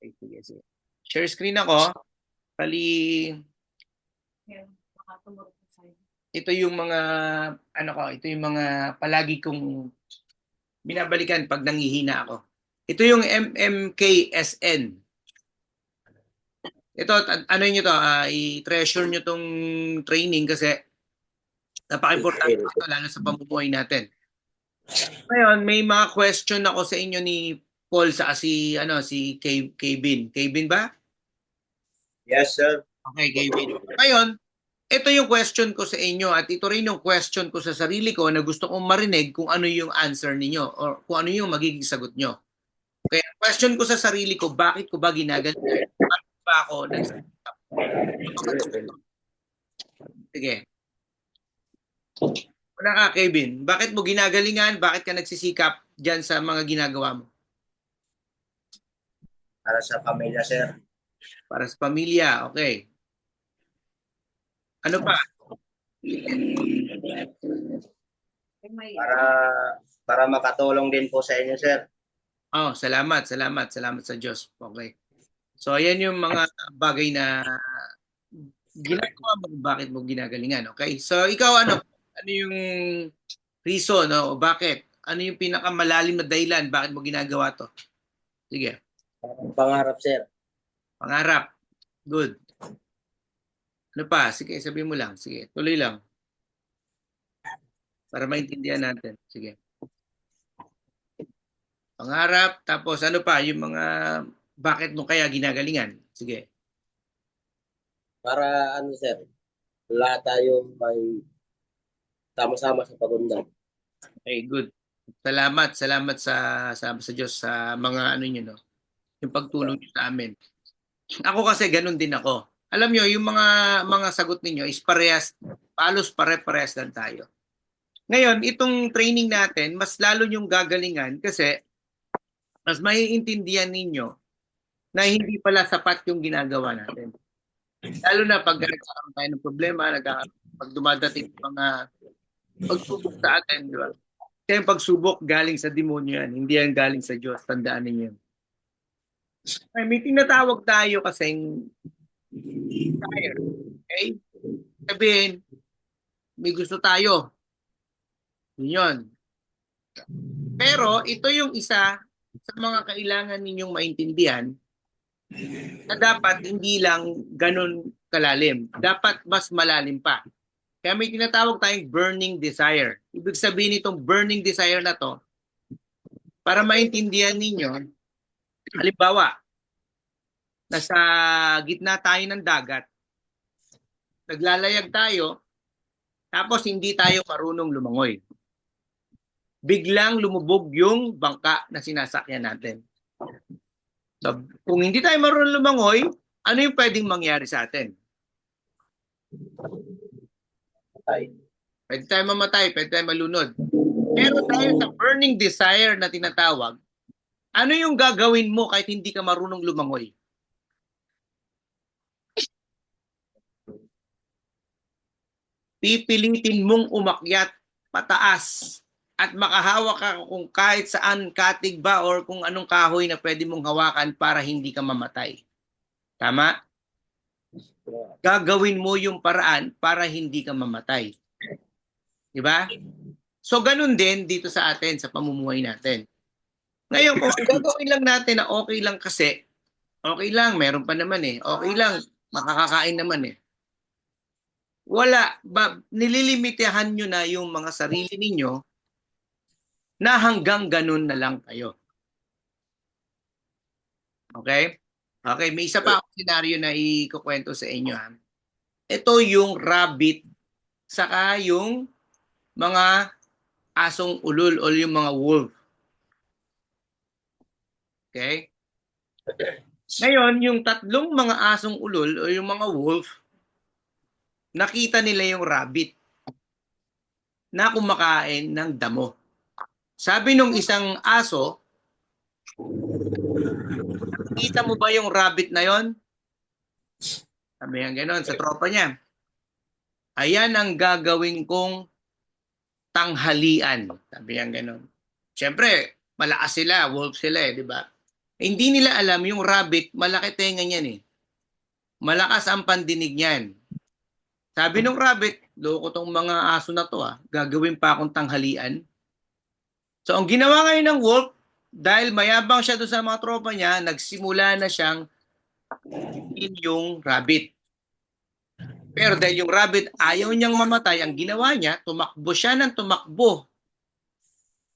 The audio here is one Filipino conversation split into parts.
Okay, sige, sige. Share screen ako. Sa'yo. ito yung mga, ano ko, ito yung mga palagi kong binabalikan pag nangihina ako. Ito yung MMKSN. Ito, ano nyo to, ah, i-treasure nyo tong training kasi napaka-importante ito, lalo sa pamumuhay natin. Ngayon, may mga question ako sa inyo ni Paul sa si ano si K- Kevin. Kevin ba? Yes, sir. Okay, Kevin. Ngayon, ito yung question ko sa inyo at ito rin yung question ko sa sarili ko na gusto kong marinig kung ano yung answer ninyo or kung ano yung magiging sagot nyo. Okay, ang question ko sa sarili ko, bakit ko ba ginagalingan? Bakit ba ako nagsisikap? Sige. Una ka, Kevin. Bakit mo ginagalingan? Bakit ka nagsisikap dyan sa mga ginagawa mo? Para sa pamilya, sir. Para sa pamilya, okay. Ano pa? Para para makatulong din po sa inyo, sir. Oh, salamat, salamat, salamat sa Diyos. Okay. So, ayan yung mga bagay na ginagawa mo, bakit mo ginagalingan. Okay? So, ikaw ano? Ano yung reason, no? Bakit? Ano yung pinakamalalim na dahilan bakit mo ginagawa to? Sige, Pangarap, sir. pangarap. Good. Ano pa? Sige, sabihin mo lang. Sige, tuloy lang. Para maintindihan natin. Sige. Pangarap, tapos ano pa? Yung mga bakit mo kaya ginagalingan? Sige. Para ano, sir? Lahat tayo may sama-sama sa pagundan. Okay, good. Salamat, salamat sa sa, sa Diyos sa mga ano niyo no. Yung pagtulong niyo sa amin. Ako kasi ganun din ako. Alam niyo, yung mga mga sagot ninyo is parehas, palos pare-parehas lang tayo. Ngayon, itong training natin, mas lalo yung gagalingan kasi mas maiintindihan ninyo na hindi pala sapat yung ginagawa natin. Lalo na pag nagkakaroon tayo ng problema, pag dumadating yung mga pagsubok sa atin, di ba? Kaya yung pagsubok galing sa demonyo yan, hindi yan galing sa Diyos. Tandaan ninyo. yun. Ay, may tinatawag tayo kasing desire. Okay? Sabihin, may gusto tayo. Yun. Pero ito yung isa sa mga kailangan ninyong maintindihan na dapat hindi lang ganun kalalim. Dapat mas malalim pa. Kaya may tinatawag tayong burning desire. Ibig sabihin itong burning desire na to, para maintindihan ninyo, halimbawa, nasa gitna tayo ng dagat, naglalayag tayo, tapos hindi tayo marunong lumangoy. Biglang lumubog yung bangka na sinasakyan natin. So, kung hindi tayo marunong lumangoy, ano yung pwedeng mangyari sa atin? Tay. Pwede tayo mamatay, pwede tayo malunod. Pero tayo sa burning desire na tinatawag, ano yung gagawin mo kahit hindi ka marunong lumangoy? Pipilitin mong umakyat pataas at makahawak ka kung kahit saan katig ba or kung anong kahoy na pwede mong hawakan para hindi ka mamatay. Tama? Gagawin mo yung paraan para hindi ka mamatay. Di ba? So ganun din dito sa atin, sa pamumuhay natin. Ngayon, kung gagawin lang natin na okay lang kasi, okay lang, meron pa naman eh. Okay lang, makakakain naman eh. Wala, ba, nililimitahan nyo na yung mga sarili ninyo na hanggang ganun na lang kayo. Okay? Okay, may isa pa akong senaryo na ikukwento sa inyo. Ha? Ito yung rabbit saka yung mga asong ulol o yung mga wolf. Okay? Ngayon, yung tatlong mga asong ulol o yung mga wolf, nakita nila yung rabbit na kumakain ng damo. Sabi nung isang aso, nakita mo ba yung rabbit na yon? Sabi niya gano'n sa tropa niya. Ayan ang gagawin kong tanghalian. Sabi niya gano'n. Siyempre, malakas sila, wolf sila eh, di ba? Hindi nila alam yung rabbit, malaki tenga niyan eh. Malakas ang pandinig niyan. Sabi ng rabbit, loko tong mga aso na to ah, gagawin pa akong tanghalian. So ang ginawa ngayon ng wolf, dahil mayabang siya doon sa mga tropa niya, nagsimula na siyang in yung rabbit. Pero dahil yung rabbit ayaw niyang mamatay, ang ginawa niya, tumakbo siya ng tumakbo.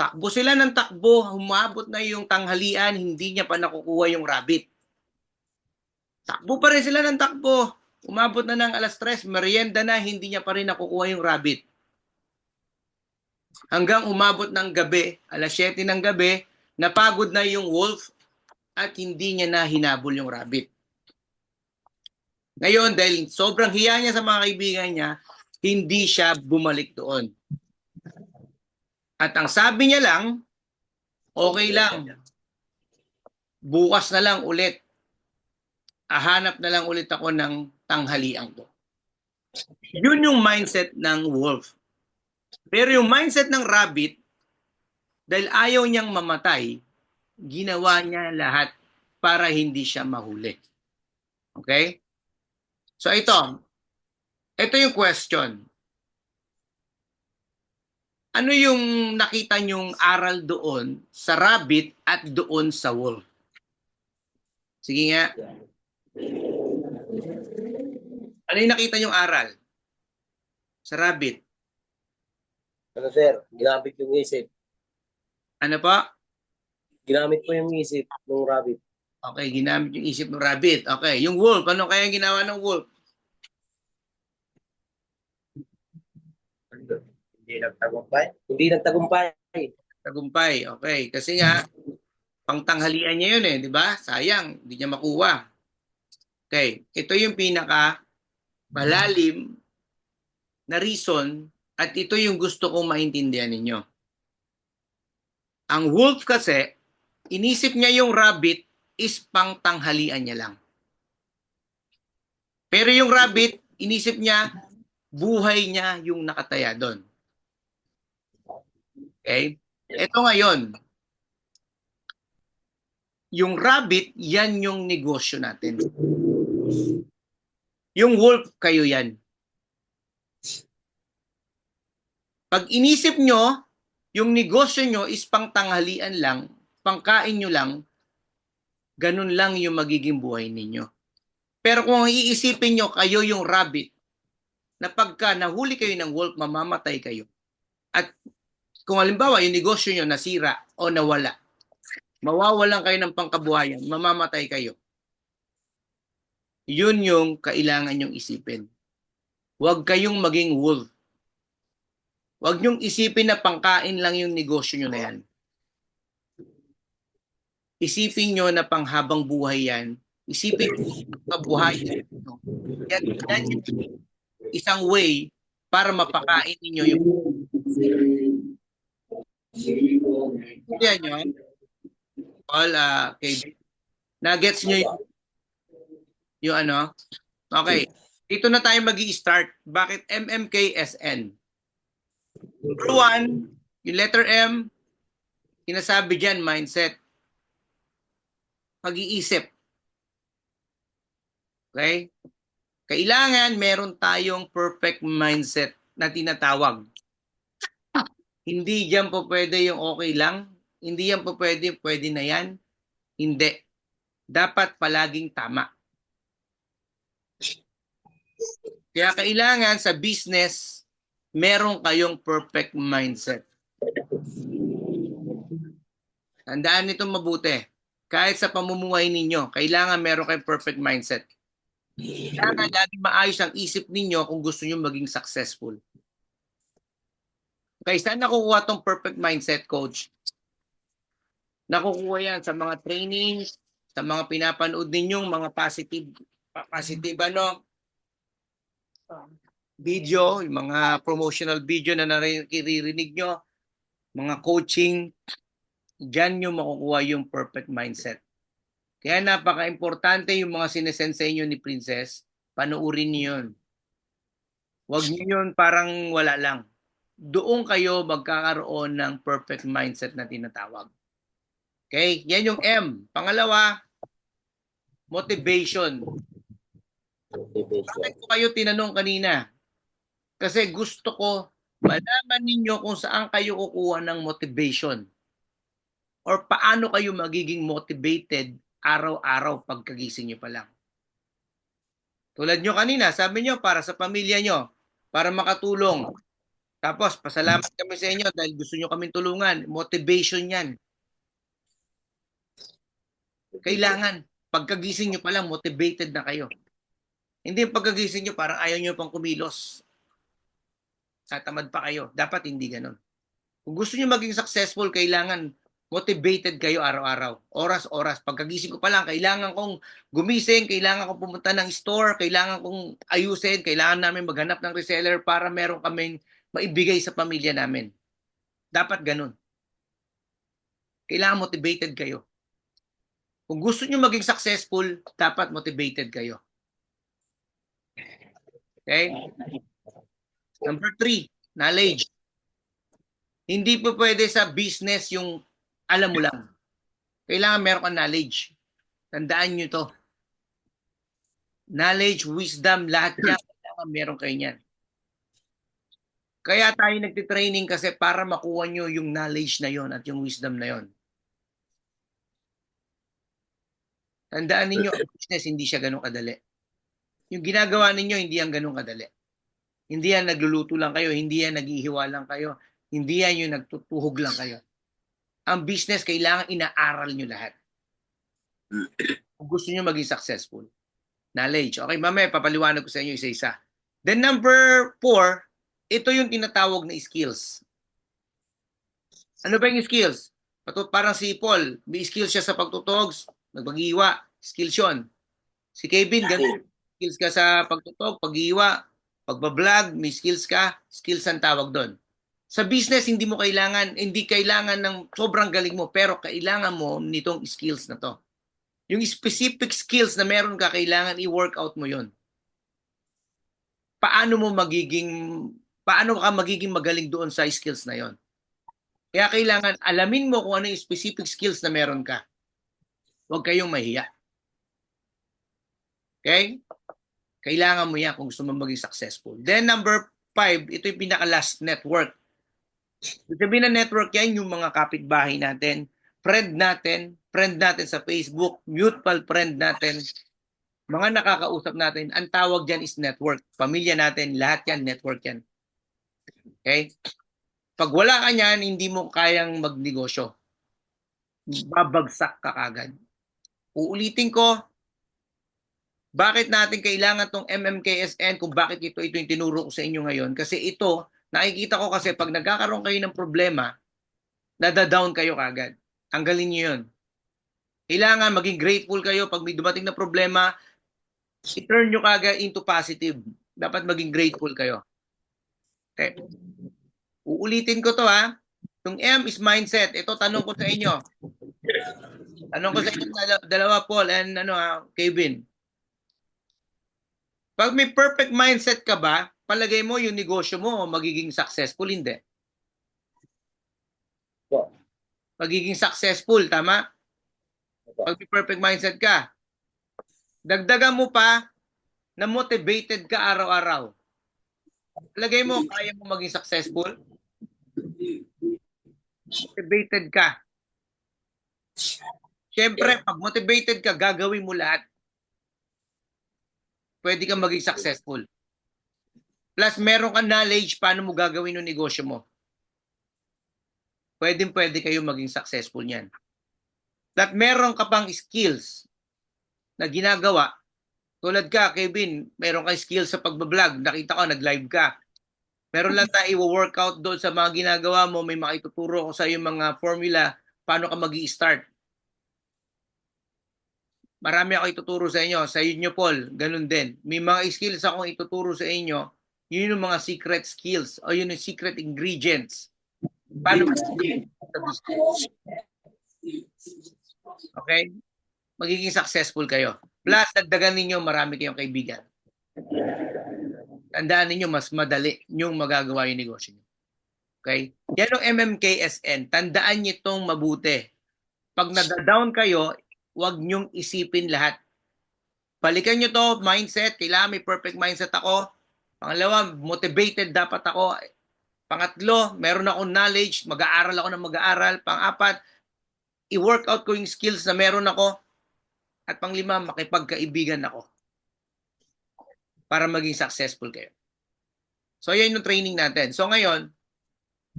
Takbo sila ng takbo, humabot na yung tanghalian, hindi niya pa nakukuha yung rabbit. Takbo pa rin sila ng takbo. Umabot na ng alas 3, merienda na, hindi niya pa rin nakukuha yung rabbit. Hanggang umabot ng gabi, alas 7 ng gabi, napagod na yung wolf at hindi niya na hinabol yung rabbit. Ngayon, dahil sobrang hiya niya sa mga kaibigan niya, hindi siya bumalik doon. At ang sabi niya lang, okay lang. Bukas na lang ulit. Ahanap na lang ulit ako ng tanghalian ko. Yun yung mindset ng wolf. Pero yung mindset ng rabbit, dahil ayaw niyang mamatay, ginawa niya lahat para hindi siya mahuli. Okay? So ito, ito yung question. Ano yung nakita niyong aral doon sa rabbit at doon sa wolf? Sige nga. Ano yung nakita niyong aral? Sa rabbit. Ano sir, ginamit yung isip. Ano pa? Ginamit ko yung isip ng rabbit. Okay, ginamit yung isip ng rabbit. Okay, yung wolf, ano kaya ginawa ng wolf? Hindi nagtagumpay. Hindi nagtagumpay. Tagumpay. Okay, kasi nga, pangtanghalian niya yun eh, di ba? Sayang, hindi niya makuha. Okay, ito yung pinaka malalim na reason at ito yung gusto kong maintindihan ninyo. Ang wolf kasi, inisip niya yung rabbit is pangtanghalian niya lang. Pero yung rabbit, inisip niya, buhay niya yung nakataya doon. Okay? Ito ngayon, yung rabbit, yan yung negosyo natin. Yung wolf, kayo yan. Pag inisip nyo, yung negosyo nyo is pangtanghalian lang, pangkain nyo lang, ganun lang yung magiging buhay ninyo. Pero kung iisipin nyo, kayo yung rabbit, na pagka nahuli kayo ng wolf, mamamatay kayo. At kung halimbawa, yung negosyo nyo nasira o nawala, mawawalan kayo ng pangkabuhayan, mamamatay kayo. Yun yung kailangan nyong isipin. Huwag kayong maging wolf. Huwag nyong isipin na pangkain lang yung negosyo nyo na yan. Isipin nyo na panghabang buhay yan. Isipin nyo na kabuhayan. Yan, yan yung isang way para mapakain ninyo yung yan nyo. All, uh, okay. Nuggets nyo yung, yung ano. Okay. Dito na tayo mag start Bakit MMKSN? Number one, yung letter M, sinasabi dyan, mindset. Pag-iisip. Okay? Kailangan meron tayong perfect mindset na tinatawag. Hindi diyan po pwede yung okay lang. Hindi yan po pwede, pwede na yan. Hindi. Dapat palaging tama. Kaya kailangan sa business, meron kayong perfect mindset. Tandaan nito mabuti. Kahit sa pamumuhay ninyo, kailangan meron kayong perfect mindset. Kailangan lagi maayos ang isip ninyo kung gusto nyo maging successful. Okay, saan nakukuha tong perfect mindset, coach? Nakukuha yan sa mga trainings, sa mga pinapanood ninyong mga positive, positive ano, video, yung mga promotional video na naririnig nyo, mga coaching, dyan nyo makukuha yung perfect mindset. Kaya napaka-importante yung mga sinesend sa inyo ni Princess, panuurin niyo yun. Huwag niyo yun parang wala lang. Doon kayo magkakaroon ng perfect mindset na tinatawag. Okay? Yan yung M. Pangalawa, motivation. Motivation. Bakit ko kayo tinanong kanina? Kasi gusto ko malaman ninyo kung saan kayo kukuha ng motivation. Or paano kayo magiging motivated araw-araw pagkagising nyo pa lang. Tulad nyo kanina, sabi nyo para sa pamilya nyo, para makatulong. Tapos, pasalamat kami sa inyo dahil gusto nyo kaming tulungan. Motivation yan. Kailangan, pagkagising nyo pa lang, motivated na kayo. Hindi yung pagkagising nyo, parang ayaw nyo pang kumilos. Tatamad pa kayo. Dapat hindi ganun. Kung gusto nyo maging successful, kailangan motivated kayo araw-araw. Oras-oras. Pagkagising ko pa lang, kailangan kong gumising, kailangan kong pumunta ng store, kailangan kong ayusin, kailangan namin maghanap ng reseller para meron kaming maibigay sa pamilya namin. Dapat ganun. Kailangan motivated kayo. Kung gusto nyo maging successful, dapat motivated kayo. Okay? Number three, knowledge. Hindi po pwede sa business yung alam mo lang. Kailangan meron kang knowledge. Tandaan nyo to. Knowledge, wisdom, lahat yan. Kailangan meron kayo niyan. Kaya tayo nagtitraining kasi para makuha nyo yung knowledge na yon at yung wisdom na yon. Tandaan ninyo, ang business hindi siya ganun kadali. Yung ginagawa ninyo, hindi yan ganun kadali. Hindi yan nagluluto lang kayo, hindi yan naghihiwa lang kayo, hindi yan yung nagtutuhog lang kayo. Ang business, kailangan inaaral nyo lahat. Kung gusto nyo maging successful. Knowledge. Okay, mamaya papaliwanag ko sa inyo isa-isa. Then number four, ito yung tinatawag na skills. Ano ba yung skills? Parang si Paul, may skills siya sa pagtutog, nagpag-iwa, skills yun. Si Kevin, ganun. Skills ka sa pagtutog, pag-iwa, pagbablog, may skills ka, skills ang tawag doon. Sa business, hindi mo kailangan, hindi kailangan ng sobrang galing mo, pero kailangan mo nitong skills na to. Yung specific skills na meron ka, kailangan i-workout mo yon. Paano mo magiging, paano ka magiging magaling doon sa skills na yon? Kaya kailangan alamin mo kung ano yung specific skills na meron ka. Huwag kayong mahiya. Okay? Kailangan mo yan kung gusto mo maging successful. Then number five, ito yung pinaka-last network. Ibig sabihin na network yan, yung mga kapitbahay natin, friend natin, friend natin sa Facebook, mutual friend natin, mga nakakausap natin, ang tawag dyan is network. Pamilya natin, lahat yan, network yan. Okay? Pag wala ka niyan, hindi mo kayang magnegosyo. Babagsak ka kagad. Uulitin ko, bakit natin kailangan tong MMKSN kung bakit ito ito yung tinuro ko sa inyo ngayon? Kasi ito, nakikita ko kasi pag nagkakaroon kayo ng problema, nadadown kayo kagad. Tanggalin nyo yun. Kailangan maging grateful kayo pag may dumating na problema, i-turn nyo kagad into positive. Dapat maging grateful kayo. Okay. Uulitin ko to ha. Yung M is mindset. Ito tanong ko sa inyo. Tanong ko sa inyo dala- dalawa Paul and ano ha, Kevin. Pag may perfect mindset ka ba, palagay mo yung negosyo mo magiging successful, hindi? Magiging successful, tama? Pag may perfect mindset ka. Dagdagan mo pa na motivated ka araw-araw. Palagay mo, kaya mo maging successful? Motivated ka. Siyempre, pag motivated ka, gagawin mo lahat. Pwede kang maging successful. Plus, meron kang knowledge paano mo gagawin yung negosyo mo. Pwede pwede kayo maging successful niyan. At meron ka pang skills na ginagawa. Tulad ka, Kevin, meron kang skills sa pagbablog. Nakita ko, nag-live ka. Meron lang tayo i-workout doon sa mga ginagawa mo. May makituturo ko sa yung mga formula paano ka mag start Marami ako ituturo sa inyo. Sa inyo, Paul, ganun din. May mga skills akong ituturo sa inyo. Yun yung mga secret skills o yun yung secret ingredients. Paano Okay? Magiging successful kayo. Plus, dagdagan ninyo, marami kayong kaibigan. Tandaan ninyo, mas madali yung magagawa yung negosyo nyo. Okay? Yan yung MMKSN. Tandaan nyo itong mabuti. pag nada-down kayo, huwag niyong isipin lahat. Balikan niyo to, mindset, kailangan may perfect mindset ako. Pangalawa, motivated dapat ako. Pangatlo, meron akong knowledge, mag-aaral ako ng mag-aaral. Pang-apat, i-workout ko yung skills na meron ako. At panglima, makipagkaibigan ako. Para maging successful kayo. So, yan yung training natin. So, ngayon,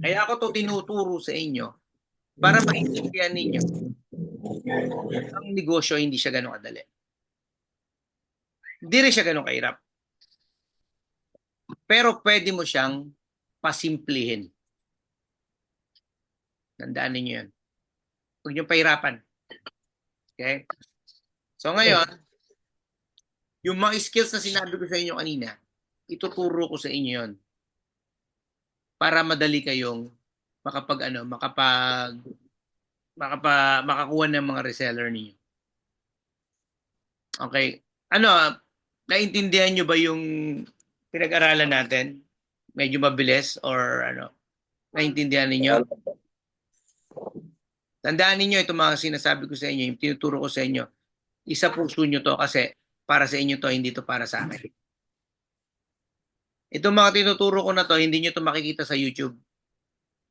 kaya ako to tinuturo sa inyo para maintindihan ninyo ang negosyo hindi siya ganun kadali. Hindi rin siya ganun kahirap. Pero pwede mo siyang pasimplihin. Tandaan ninyo yan. Huwag niyong pahirapan. Okay? So ngayon, yung mga skills na sinabi ko sa inyo kanina, ituturo ko sa inyo yon para madali kayong makapag ano, makapag makapa, makakuha ng mga reseller niyo. Okay. Ano, naintindihan nyo ba yung pinag-aralan natin? Medyo mabilis or ano? Naintindihan ninyo? Tandaan ninyo itong mga sinasabi ko sa inyo, yung tinuturo ko sa inyo. Isa puso nyo to kasi para sa inyo to, hindi to para sa akin. Itong mga tinuturo ko na to, hindi nyo to makikita sa YouTube.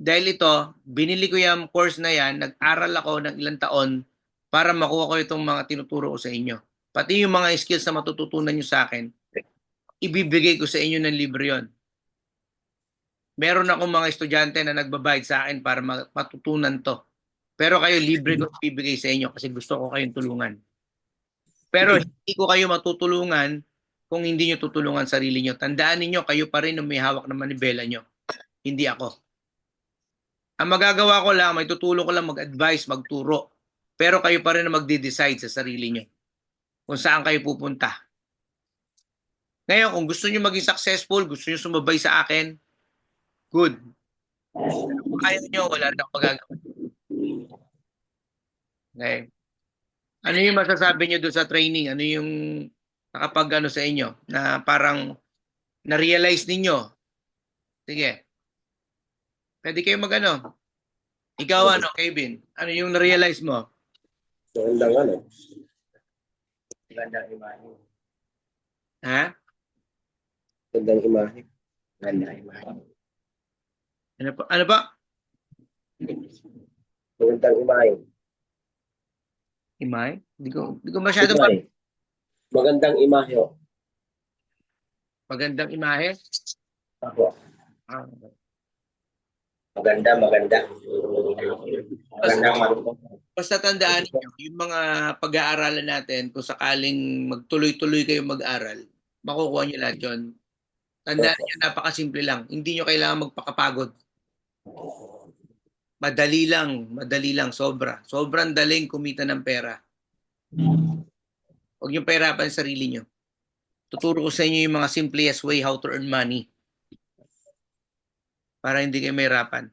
Dahil ito, binili ko yung course na yan, nag-aral ako ng ilang taon para makuha ko itong mga tinuturo ko sa inyo. Pati yung mga skills na matututunan nyo sa akin, ibibigay ko sa inyo ng libre yon. Meron akong mga estudyante na nagbabayad sa akin para ma- matutunan to. Pero kayo, libre ko ibibigay sa inyo kasi gusto ko kayong tulungan. Pero hindi ko kayo matutulungan kung hindi nyo tutulungan sarili nyo. Tandaan ninyo, kayo pa rin may hawak ng manibela nyo. Hindi ako. Ang magagawa ko lang, may tutulong ko lang mag-advise, magturo. Pero kayo pa rin ang magde-decide sa sarili nyo kung saan kayo pupunta. Ngayon, kung gusto nyo maging successful, gusto nyo sumabay sa akin, good. Kung ayaw nyo, wala na akong magagawa. Okay. Ano yung masasabi nyo doon sa training? Ano yung nakapag ano sa inyo na parang na-realize ninyo? Sige. Pwede kayo mag-ano. Ikaw ano, Kevin? Ano yung na-realize mo? Magandang ano. Magandang imahe. Ha? Magandang imahe. Magandang imahe. Ano pa? Ano pa? Magandang imahe. Imay? Hindi ko, hindi ko masyado ma- Imahe. Magandang imahe. oh. magandang imahe. Ako. Ah, Maganda, maganda. Magandang mag- Basta tandaan niyo, yung mga pag-aaralan natin, kung sakaling magtuloy-tuloy kayo mag-aral, makukuha niyo lahat yun. Tandaan niyo, napakasimple lang. Hindi niyo kailangan magpakapagod. Madali lang, madali lang, sobra. Sobrang daling kumita ng pera. Huwag niyong pahirapan ang sarili niyo. Tuturo ko sa inyo yung mga simplest way how to earn money. Para hindi kayo mahirapan.